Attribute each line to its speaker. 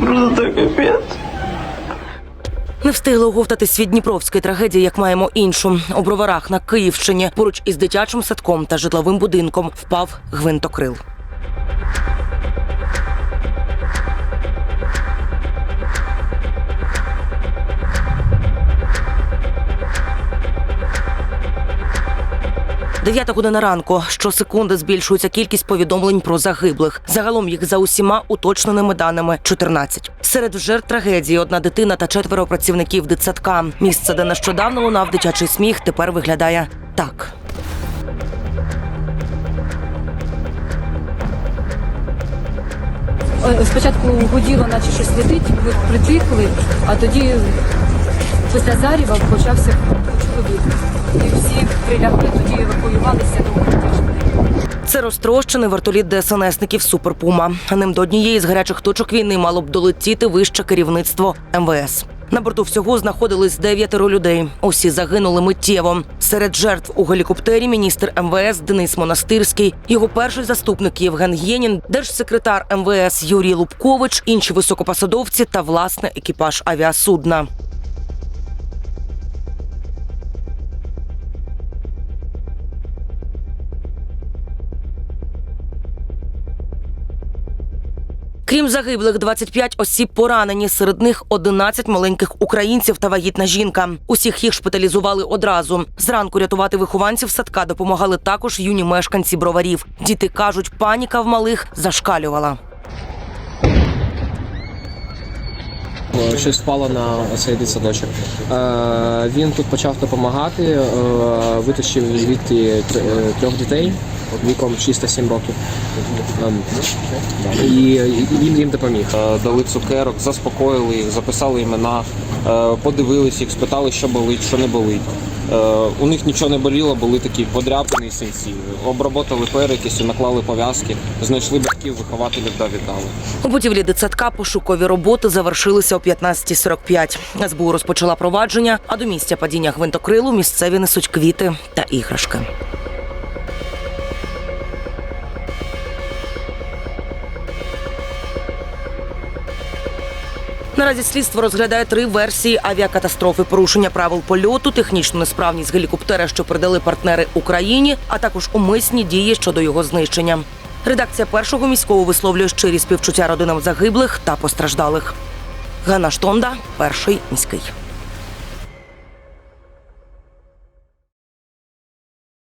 Speaker 1: просто капець.
Speaker 2: Не встигли оговтатись від Дніпровської трагедії, як маємо іншу. У броварах на Київщині поруч із дитячим садком та житловим будинком впав гвинтокрил. Дев'ята година ранку. Щосекунди збільшується кількість повідомлень про загиблих. Загалом їх за усіма уточненими даними 14. Серед жертв трагедії одна дитина та четверо працівників дитсадка. Місце, де нещодавно лунав дитячий сміх, тепер виглядає так.
Speaker 3: Е, Спочатку гуділо, наче щось летить, притихли, а тоді після заріва почався чоловік. І всі прилягли, тоді евакуювалися до.
Speaker 2: Це розтрощений вертоліт ДСНСників Суперпума. Ним до однієї з гарячих точок війни мало б долетіти вище керівництво МВС. На борту всього знаходились дев'ятеро людей. Усі загинули миттєво. Серед жертв у гелікоптері міністр МВС Денис Монастирський, його перший заступник Євген Єнін, держсекретар МВС Юрій Лубкович, інші високопосадовці та власне екіпаж авіасудна. Крім загиблих, 25 осіб поранені. Серед них 11 маленьких українців та вагітна жінка. Усіх їх шпиталізували одразу. Зранку рятувати вихованців садка допомагали також юні мешканці броварів. Діти кажуть, паніка в малих зашкалювала.
Speaker 4: Щось впало на цей дитсадочок. Е, Він тут почав допомагати, е, витащив звідти е, трьох дітей віком 6 та 7 років. Ем, І їм, їм допоміг.
Speaker 5: Е, дали цукерок, заспокоїли їх, записали імена, е, подивились їх, спитали, що болить, що не болить. Е, У них нічого не боліло, були такі подряпини і синці. Обработали перекисю, наклали пов'язки, знайшли батьків, вихователів та віддали.
Speaker 2: У будівлі дитсадка пошукові роботи завершилися о 15.45. СБУ розпочала провадження, а до місця падіння гвинтокрилу місцеві несуть квіти та іграшки. Наразі слідство розглядає три версії авіакатастрофи: порушення правил польоту, технічну несправність гелікоптера, що передали партнери Україні, а також умисні дії щодо його знищення. Редакція першого міського висловлює щирі співчуття родинам загиблих та постраждалих. Ганна Штонда, перший міський.